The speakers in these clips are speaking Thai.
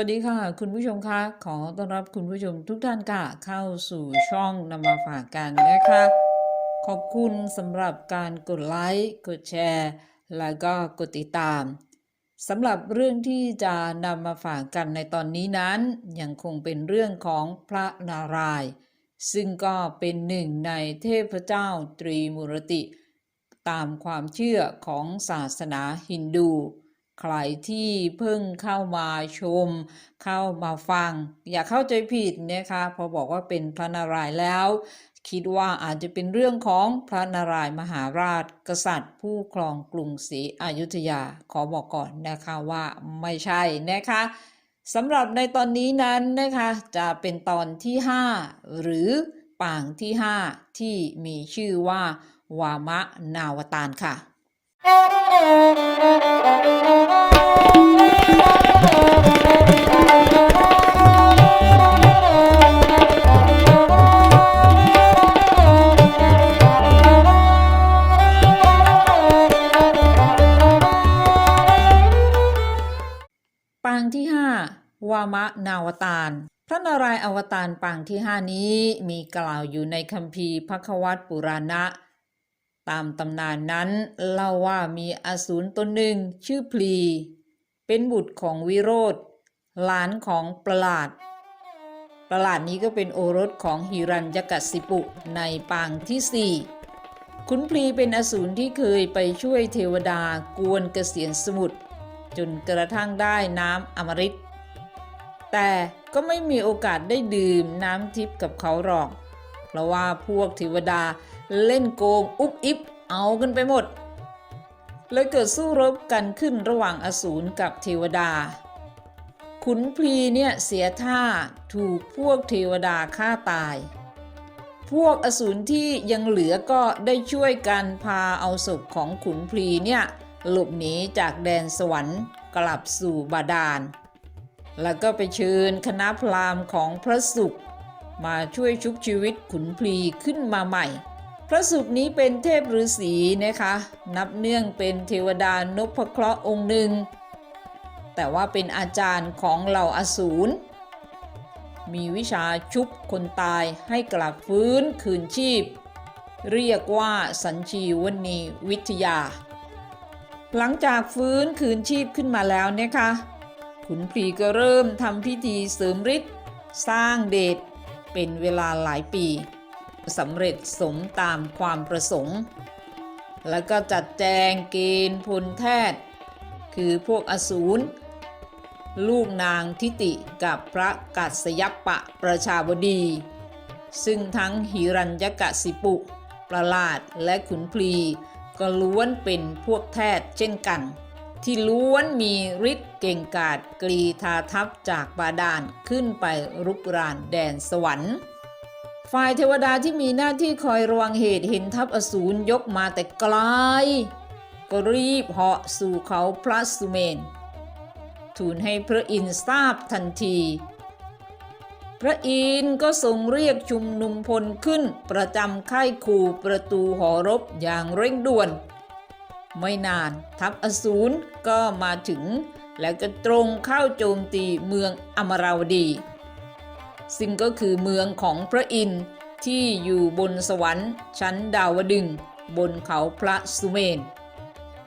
วัสดีค่ะ คุณผู้ชมคะขอต้อนรับคุณผู้ชมทุกท่านค่ะ เข้าสู่ช่องนำมาฝากกันนะคะ ขอบคุณสำหรับการกดไลค์กดแชร์ แล้วก็กดติดตามสำหรับเรื่องที่จะนำมาฝากกันในตอนนี้นั้น ยังคงเป็นเรื่องของพระนารายณ์ซึ่งก็เป็นหนึ่งในเทพเจ้าตรีมูรติ ตามความเชื่อของศาสนาฮินดู ใครที่เพิ่งเข้ามาชม เข้ามาฟัง อย่าเข้าใจผิดนะคะพอบอกว่าเป็นพระนารายณ์แล้ว คิดว่าอาจจะเป็นเรื่องของพระนารายณ์มหาราช กษัตริย์ ผู้ครองกรุงศรีอยุธยาขอบอกก่อนนะคะว่าไม่ใช่นะคะสำหรับในตอนนี้นั้นนะคะจะเป็นตอนที่ 5 หรือปางที่ 5 ที่มีชื่อว่า วามะนาวตารค่ะ นี้มีกล่าวอยู่ในคัมภีร์พระควัตปุราณะ ตามตำนานนั้นเล่าว่ามีอสูรตนหนึ่งชื่อพลี เป็นบุตรของวิโรธหลานของประหลาด ประหลาดนี้ก็เป็นโอรสของฮิรัญยกัสสิปุในปางที่สี่ขุนพลีเป็นอสูรที่เคยไปช่วยเทวดากวนเกษียณสมุทรจนกระทั่งได้น้ำอมฤตแต่ ก็ไม่มีโอกาสได้ดื่มน้ำทิพย์กับเขาหรอก เพราะว่าพวกเทวดาเล่นโกงอุบอิบเอากันไปหมด เลยเกิดสู้รบกันขึ้นระหว่างอสูรกับเทวดา ขุนพลีเนี่ยเสียท่าถูกพวกเทวดาฆ่าตาย พวกอสูรที่ยังเหลือก็ได้ช่วยกันพาเอาศพของขุนพลีเนี่ยหลบหนีจากแดนสวรรค์กลับสู่บาดาล แล้วก็ไปเชิญคณะพราหมณ์ของพระสุข มาช่วยชุบชีวิตขุนพลีขึ้นมาใหม่ พระสุขนี้เป็นเทพฤาษีนะคะ นับเนื่องเป็นเทวดานพเคราะห์องค์หนึ่ง แต่ว่าเป็นอาจารย์ของเหล่าอสูร มีวิชาชุบคนตายให้กลับฟื้นคืนชีพ เรียกว่าสัญชีวนีวิทยา หลังจากฟื้นคืนชีพขึ้นมาแล้วเนี่ยค่ะ ขุนพลีก็เริ่มทำพิธีเสริมฤทธิ์สร้างเดชเป็นเวลาหลายปีสำเร็จสมตามความประสงค์ แล้วก็จัดแจงเกณฑ์พลแทศคือพวกอสูร ลูกนางทิติกับพระกัสยปปะประชาบดี ซึ่งทั้งหิรัญยกสิปุประหลาดและขุนพลีก็ล้วนเป็นพวกแทศเช่นกัน ที่ล้วนมีฤทธิ์เก่งกาจกรีธาทัพจากบาดาลขึ้นไปรุกรานแดนสวรรค์ ฝ่ายเทวดาที่มีหน้าที่คอยระวังเหตุเห็นทัพอสูรยกมาแต่ไกลก็รีบเหาะสู่เขาพระสุเมน ทูลให้พระอินทร์ทราบทันที พระอินทร์ก็ทรงเรียกชุมนุมพลขึ้นประจำค่ายคูประตูหอรบอย่างเร่งด่วน ไม่นานทัพอสูรก็มาถึง แล้วก็ตรงเข้าโจมตีเมืองอมราวดี ซึ่งก็คือเมืองของพระอินทร์ที่อยู่บนสวรรค์ชั้นดาวดึงบนเขาพระสุเมน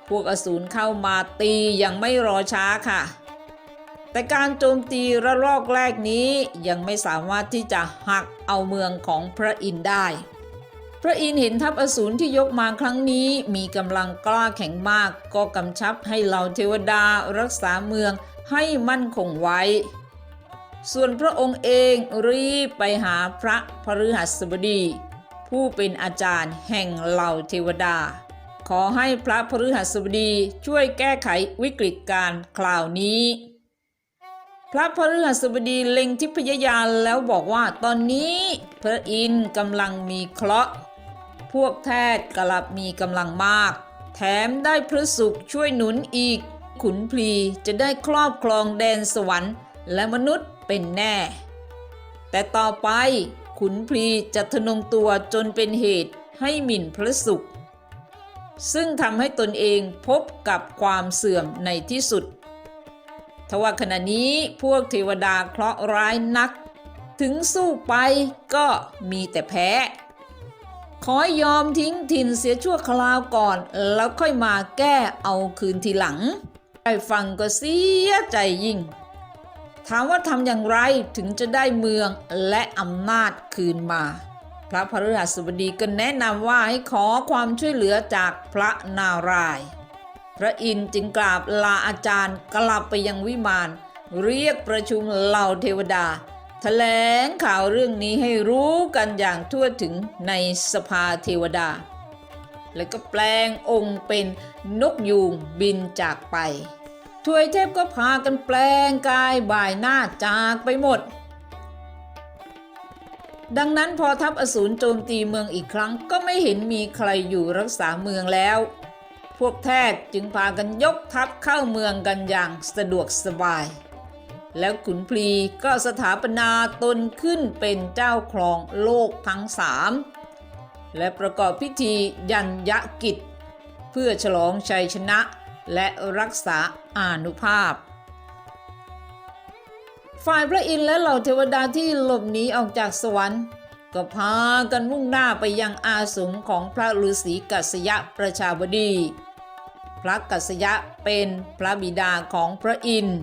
พวกอสูรเข้ามาตีอย่างไม่รอช้าค่ะ แต่การโจมตีระลอกแรกนี้ยังไม่สามารถที่จะหักเอาเมืองของพระอินทร์ได้ พระอินเห็นทัพอสูรที่ยกมาครั้งนี้มีกำลังกล้าแข็งมาก ก็กำชับให้เหล่าเทวดารักษาเมืองให้มั่นคงไว้ ส่วนพระองค์เองรีบไปหาพระพฤหัสบดี ผู้เป็นอาจารย์แห่งเหล่าเทวดา ขอให้พระพฤหัสบดีช่วยแก้ไขวิกฤตการณ์คราวนี้พระพฤหัสบดีเล็งทิพยญาณแล้วบอกว่าตอนนี้พระอินทร์กำลังมีเคราะห์ พวกแทศกลับมีกำลังมาก แถมได้พระสุขช่วยหนุนอีก ขุนพลีจะได้ครอบครองแดนสวรรค์ และมนุษย์เป็นแน่ แต่ต่อไปขุนพลีจะทะนงตัวจนเป็นเหตุให้หมิ่นพระสุข ซึ่งทำให้ตนเองพบกับความเสื่อมในที่สุดทว่าขณะนี้พวกเทวดาเคราะห์ร้ายนัก ถึงสู้ไปก็มีแต่แพ้ ขอยอมทิ้งถิ่นเสียชั่วคราวก่อน แล้วค่อยมาแก้เอาคืนทีหลังได้ฟังก็เสียใจยิ่ง ถามว่าทำอย่างไรถึงจะได้เมืองและอำนาจคืนมา พระพฤหัสบดีก็แนะนำว่าให้ขอความช่วยเหลือจากพระนารายณ์พระอินทร์จึงกราบลาอาจารย์กลับไปยังวิมาน เรียกประชุมเหล่าเทวดา แถลงข่าวเรื่องนี้ให้รู้กันอย่างทั่วถึงในสภาเทวดา แล้วก็แปลงองค์เป็นนกยูงบินจากไปทวยเทพก็พากันแปลงกายบ่ายหน้าจากไปหมด ดังนั้นพอทัพอสูรโจมตีเมืองอีกครั้งก็ไม่เห็นมีใครอยู่รักษาเมืองแล้ว พวกแทย์จึงพากันยกทัพเข้าเมืองกันอย่างสะดวกสบาย แล้วขุนพลีก็สถาปนาตนขึ้นเป็นเจ้าครองโลกทั้งสามและประกอบพิธียัญยกิจ เพื่อฉลองชัยชนะและรักษาอานุภาพ ฝ่ายพระอินทร์และเหล่าเทวดาที่หลบหนีออกจากสวรรค์ก็พากันมุ่งหน้าไปยังอาสมของพระฤาษีกัสยะประชาบดี พระกัสยะเป็นพระบิดาของพระอินทร์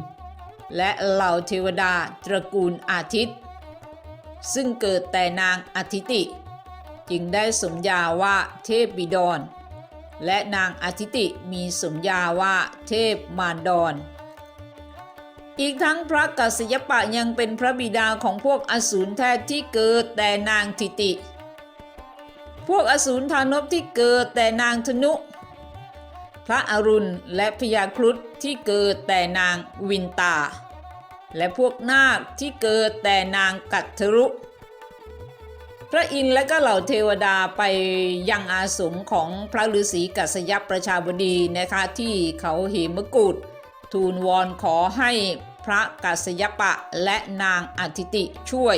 และเหล่าเทวดาตระกูลอาทิตย์ ซึ่งเกิดแต่นางอาทิติ จึงได้สมญาว่าเทพบิดร และนางอาทิติมีสมญาว่าเทพมารดร อีกทั้งพระกัสยปะยังเป็นพระบิดาของพวกอสูรแท้ที่เกิดแต่นางทิติ พวกอสูรทานบที่เกิดแต่นางธนุ พระอรุณและพยาครุฑที่เกิดแต่นางวินตา และพวกนาคที่เกิดแต่นางกัตทรุ พระอินทร์และก็เหล่าเทวดาไปยังอาสมของพระฤาษีกัสยประชาบดีนะคะที่เขาเหมกุฎทูลวอนขอให้พระกัสยปะและนางอธิติช่วย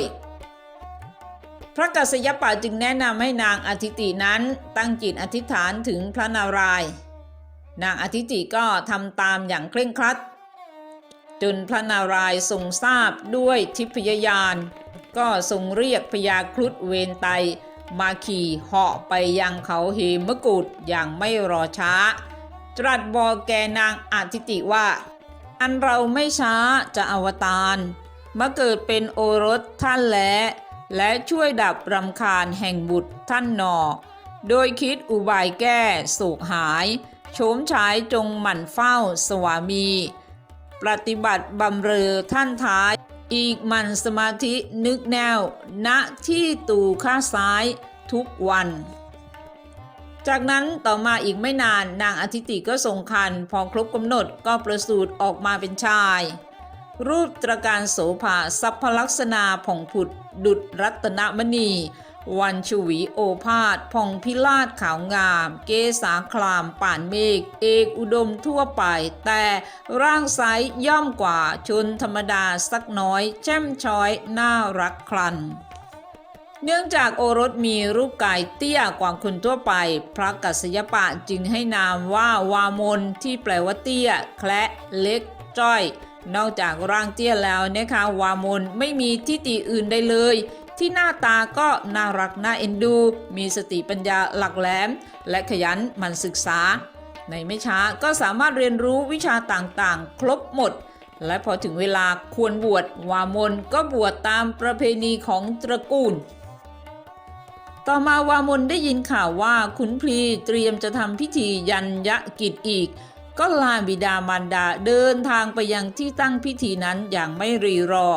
พระกัสยปะจึงแนะนำให้นางอธิตินั้นตั้งจิตอธิษฐานถึงพระนารายณ์ นางอธิติก็ทำตามอย่างเคร่งครัดจนพระนารายณ์ทรงทราบด้วยทิพยญาณก็ทรงเรียกพญาครุฑเวนไตมาขี่เหาะไปยังเขาเหมกุฎอย่างไม่รอช้า ตรัสบอกแกนางอาทิติว่า อันเราไม่ช้าจะอวตารมาเกิดเป็นโอรสท่านและและช่วยดับรำคาญแห่งบุตรท่านหนอ โดยคิดอุบายแก้โศกหาย โฉมฉายจงหมั่นเฝ้าสวามี ปฏิบัติบำเรอท่านท้าย อีกหมันสมาธินึกแนว ณที่ตูข้าซ้ายทุกวัน จากนั้นต่อมาอีกไม่นานนางอาทิติก็ทรงคันพอครบกำหนดก็ประสูติออกมาเป็นชาย รูปตรการโสภาสัพพลักษณาผ่องผุด ดุดรัตนมณี วันชวีโอภาสผ่องพิราชขาวงาม เกษาคลามป่านเมฆเอกอุดมทั่วไป แต่ร่างไซส์ย่อมกว่าชนธรรมดาสักน้อย แช่มช้อย น่ารักครันเนื่องจากโอรสมีรูปกายเตี้ยกว่าคนทั่วไป พระกัสยปะจึงให้นามว่าวามนที่แปลว่าเตี้ย แคละเล็กจ้อย นอกจากร่างเตี้ยแล้วนะคะ วามนไม่มีทิฏฐิอื่นใดเลย ที่หน้าตาก็น่ารักน่าเอ็นดู มีสติปัญญาหลักแหลม และขยันหมั่นศึกษา ในไม่ช้าก็สามารถเรียนรู้วิชาต่างๆ ครบหมด และพอถึงเวลาควรบวชวามนก็บวชตามประเพณีของตระกูล ต่อมาวามนได้ยินข่าวว่าขุนพลีเตรียมจะทำพิธียัญยกิจอีกก็ลาบิดามารดาเดินทางไปยังที่ตั้งพิธีนั้นอย่างไม่รีรอ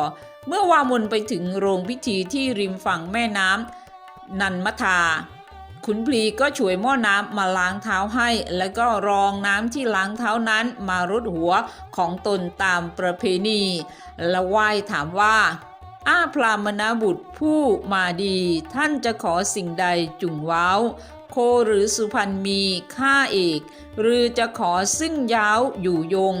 เมื่อวามนไปถึงโรงพิธีที่ริมฝั่งแม่น้ำนันมทา ขุนพลีก็ช่วยหม้อน้ำมาล้างเท้าให้ แล้วก็รองน้ำที่ล้างเท้านั้นมารดหัวของตนตามประเพณี และไหว้ถามว่าอาพรามนาบุตรผู้มาดี ท่านจะขอสิ่งใดจุงว้าวโคหรือสุพรรณมีข้าเอก หรือจะขอซึ่งยาวอยู่ยง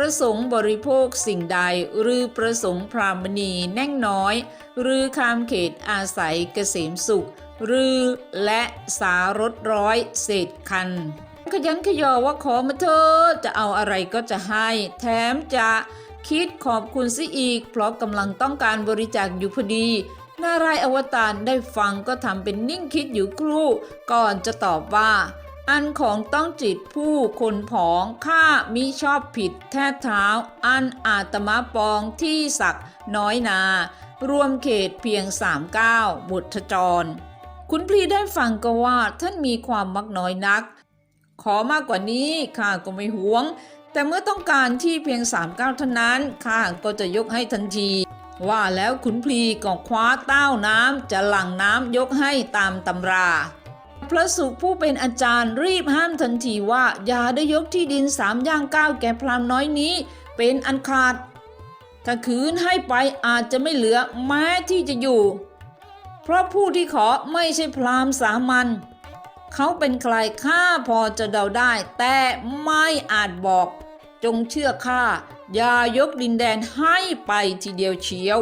ประสงค์บริโภคสิ่งใด หรือประสงค์พรามณีแน่งน้อย หรือข้ามเขตอาศัยเกษมสุข หรือและสารถร้อยเศษคัน ขยันขยอว่าขอมาเถอจะเอาอะไรก็จะให้ แถมจะคิดขอบคุณซิอีก เพราะกำลังต้องการบริจาคอยู่พอดีนารายอวตารได้ฟังก็ทำเป็นนิ่งคิดอยู่ครู่ ก่อนจะตอบว่า อันของต้องจิตผู้คนผองข้ามิชอบผิดแท้เท้า อันอาตมาปองที่ศักน้อยนา รวมเขตเพียงสามเก้าบุตรจร คุณพลีได้ฟังก็ว่าท่านมีความมักน้อยนัก ขอมากกว่านี้ข้าก็ไม่หวง แต่เมื่อต้องการที่เพียงสามเก้าเท่านั้นข้าก็จะยกให้ทันที ว่าแล้วขุนพลีก็คว้าเต้าน้ำจะหลั่งน้ำยกให้ตามตำรา พระสุผู้เป็นอาจารย์รีบห้ามทันทีว่า อย่าได้ยกที่ดินสามย่างก้าวแก่พรามน้อยนี้ เป็นอันขาด ถ้าคืนให้ไปอาจจะไม่เหลือแม้ที่จะอยู่ เพราะผู้ที่ขอไม่ใช่พราหมณ์สามัญเขาเป็นใครข้าพอจะเดาได้ แต่ไม่อาจบอก จงเชื่อข้าอย่ายกดินแดนให้ไปทีเดียวเชียว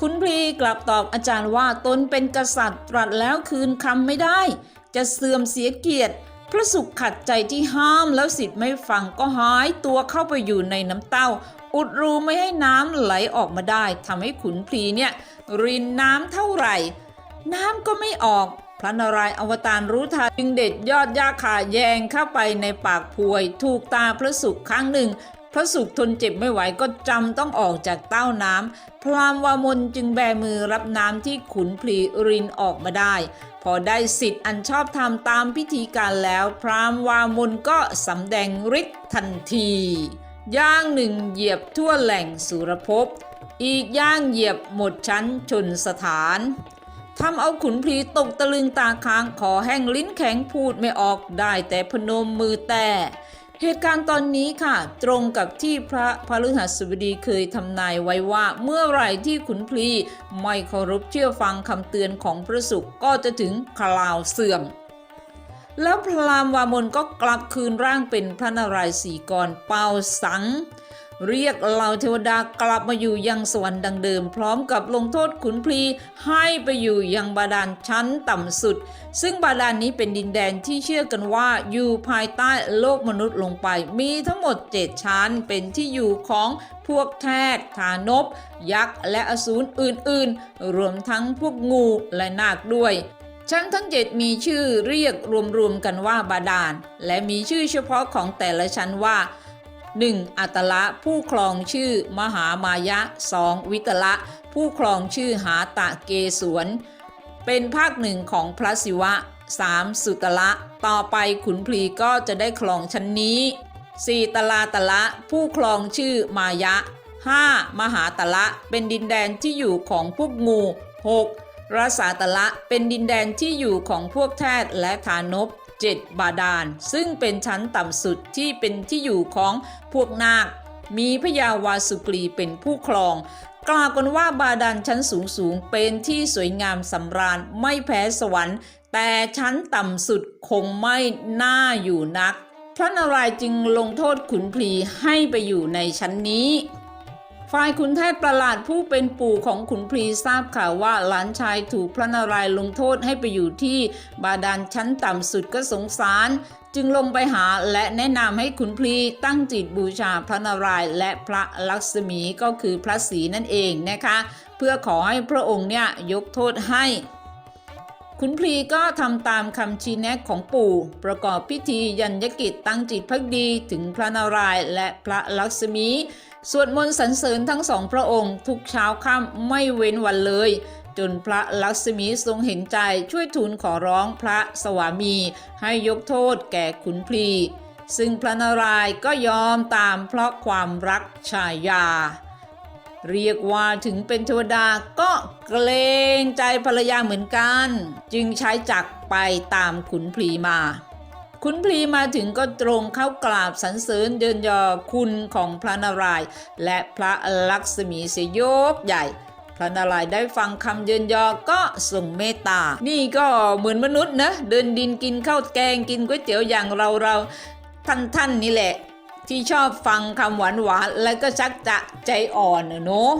คุณพลีกลับตอบอาจารย์ว่าตนเป็นกษัตริย์ตรัสแล้วคืนคำไม่ได้ จะเสื่อมเสียเกียรติ พระสุขขัดใจที่ห้ามแล้วสิทธิ์ไม่ฟังก็หายตัวเข้าไปอยู่ในน้ำเต้า อุดรูไม่ให้น้ำไหลออกมาได้ทำให้ขุนพลีเนี่ยรินน้ำเท่าไหร่ น้ำก็ไม่ออกพระนารายณ์อวตารรู้ทันจึงเด็ดยอดหญ้าขาแยงเข้าไปในปากพวย ถูกตาพระสุขครั้งหนึ่ง พระสุขทนเจ็บไม่ไหวก็จำต้องออกจากเต้าน้ำ พรามวามนจึงแบมือรับน้ำที่ขุนพลีรินออกมาได้ พอได้สิทธิ์อันชอบธรรมตามพิธีการแล้ว พรามวามนก็สำแดงฤทธิ์ทันที ย่างหนึ่งเหยียบทั่วแหล่งสุรภพ อีกย่างเหยียบหมดชั้นชนสถานทำเอาขุนพลีตกตะลึงตาค้างขอแห้งลิ้นแข็งพูดไม่ออกได้แต่พนมมือแต่ เหตุการณ์ตอนนี้ค่ะ ตรงกับที่พระพฤหัสบดีเคยทำนายไว้ว่าเมื่อไหร่ที่ขุนพลีไม่เคารพเชื่อฟังคำเตือนของพระสุขก็จะถึงคราวเสื่อม แล้วพรามวามนก็กลับคืนร่างเป็นพระนารายณ์สีกรเป่าสัง เรียกเหล่าเทวดากลับมาอยู่ยังสวรรค์ดังเดิม พร้อมกับลงโทษขุนพลีให้ไปอยู่ยังบาดาลชั้นต่ำสุด ซึ่งบาดาลนี้เป็นดินแดนที่เชื่อกันว่าอยู่ภายใต้โลกมนุษย์ลงไป มีทั้งหมดเจ็ดชั้นเป็นที่อยู่ของพวกแทดฐานบ ยักษ์ และอสูรอื่นๆ รวมทั้งพวกงูและนาคด้วยชั้นทั้งเจ็ดมีชื่อเรียกรวมๆกันว่าบาดาล และมีชื่อเฉพาะของแต่ละชั้นว่า 1. อัตละผู้ครองชื่อมหามายะ 2. วิตละผู้ครองชื่อหาตะเกสวน เป็นภาคหนึ่งของพระศิวะ 3. สุตละต่อไปขุนพลีก็จะได้ครองชั้นนี้ 4. ตลาตละผู้ครองชื่อมายะ 5. มหาตละเป็นดินแดนที่อยู่ของพวกงู 6. รสาตละเป็นดินแดนที่อยู่ของพวกแทดและฐานบ 7 บาดาล ซึ่งเป็นชั้นต่ำสุดที่เป็นที่อยู่ของพวกนาค มีพญาวาสุกรีเป็นผู้ครอง กล่าวกันว่าบาดาลชั้นสูงสูงเป็นที่สวยงามสำราญไม่แพ้สวรรค์ แต่ชั้นต่ำสุดคงไม่น่าอยู่นัก พระนารายณ์จึงลงโทษขุนพลีให้ไปอยู่ในชั้นนี้ ฝ่ายขุนแทศประหลาดผู้เป็นปู่ของขุนพลีทราบข่าวว่าหลานชายถูกพระนารายณ์ลงโทษให้ไปอยู่ที่บาดาลชั้นต่ำสุดก็สงสาร จึงลงไปหาและแนะนำให้ขุนพลีตั้งจิตบูชาพระนารายณ์และพระลักษมีก็คือพระศรีนั่นเองนะคะ เพื่อขอให้พระองค์เนี่ยยกโทษให้ขุนพลีก็ทำตามคำชี้แนะของปู่ ประกอบพิธียัญญกิจตั้งจิตพักดีถึงพระนารายณ์และพระลักษมี สวดมนต์สรรเสริญทั้งสองพระองค์ ทุกเช้าค่ำไม่เว้นวันเลย จนพระลักษมีทรงเห็นใจช่วยทูลขอร้องพระสวามี ให้ยกโทษแก่ขุนพลีซึ่งพระนารายณ์ก็ยอมตามเพราะความรักชายา เรียกว่าถึงเป็นเทวดาก็เกรงใจภรรยาเหมือนกัน จึงใช้จักรไปตามขุนพลีมา ขุนพลีมาถึงก็ตรงเข้ากราบสรรเสริญเดินยอคุณของพระนารายณ์และพระลักษมีเสยโยกใหญ่พระนารายณ์ได้ฟังคำเยินยอก็ทรงเมตตา นี่ก็เหมือนมนุษย์นะ เดินดินกินข้าวแกงกินก๋วยเตี๋ยวอย่างเราเราท่านท่านนี่แหละ ที่ชอบฟังคำหวานหวานๆแล้วก็ชักจะใจอ่อนน่ะเนาะ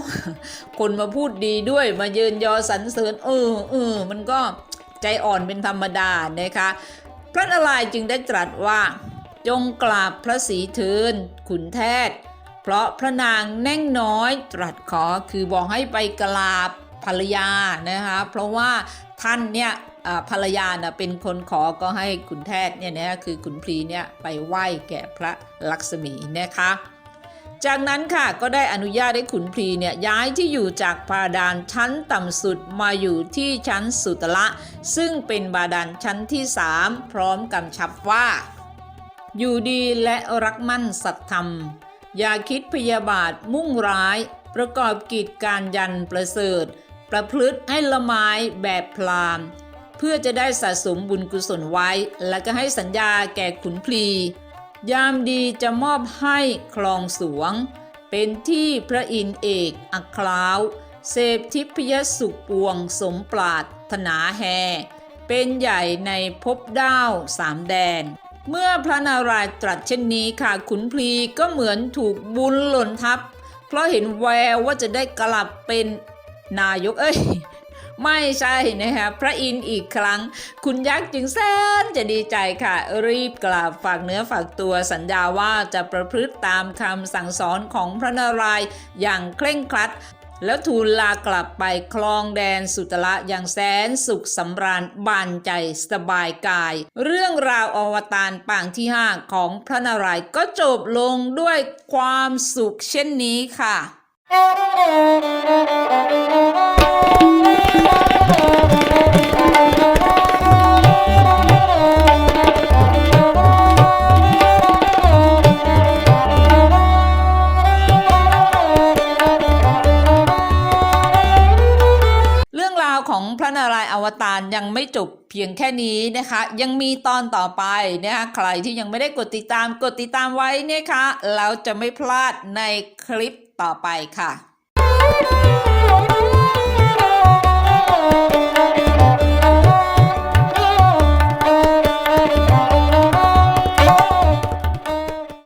คนมาพูดดีด้วยมาเยินยอสรรเสริญเออเออมันก็ใจอ่อนเป็นธรรมดานะคะ พระนารายณ์จึงได้ตรัสว่า จงกราบพระศรีเทินขุนแทศเพราะพระนางแน่งน้อยตรัสขอคือบอกให้ไปกราบภรรยานะคะเพราะว่าท่านเนี่ยภรรยานะเป็นคนขอก็ให้ขุนแทศเนี่ยนะคือขุนพลีเนี่ยไปไหว้แก่พระลักษมีนะคะ จากนั้นค่ะก็ได้อนุญาตให้ขุนพลีเนี่ยย้ายที่อยู่จากบาดาลชั้นต่ำสุดมาอยู่ที่ชั้นสุตละ ซึ่งเป็นบาดาลชั้นที่ 3 พร้อมกำชับว่า อยู่ดีและรักมั่นสัตธรรม อย่าคิดพยาบาทมุ่งร้าย ประกอบกิจการยันประเสริฐ ประพฤติให้ละไม้แบบพรามเพื่อจะได้สะสมบุญกุศลไว้ และก็ให้สัญญาแก่ขุนพลี ยามดีจะมอบให้คลองสวง เป็นที่พระอินเอกอัคราว เสพทิพยสุขปวงสมปราถนาแฮ เป็นใหญ่ในภพดาวสามแดน เมื่อพระนารายณ์ตรัสเช่นนี้ค่ะขุนพลีก็เหมือนถูกบุญหล่นทับ เพราะเห็นแววว่าจะได้กลับเป็นนายกเอ้ย ไม่ใช่นะคะพระอินทร์อีกครั้ง คุณยักษ์จึงแสนจะดีใจค่ะ รีบกราบฝากเนื้อฝากตัวสัญญาว่าจะประพฤติตามคำสั่งสอนของพระนารายณ์อย่างเคร่งครัดแล้วทูลลากลับไปคลองแดนสุตละอย่างแสนสุขสำราญบานใจสบายกาย เรื่องราวอวตารปางที่5ของพระนารายณ์ก็จบลงด้วยความสุขเช่นนี้ค่ะ เรื่องราวของพระนารายณ์อวตารยังไม่จบเพียงแค่นี้นะคะ ยังมีตอนต่อไปนะคะใครที่ยังไม่ได้กดติดตามกดติดตามไว้นี่ค่ะแล้วจะไม่พลาดในคลิปต่อไปค่ะ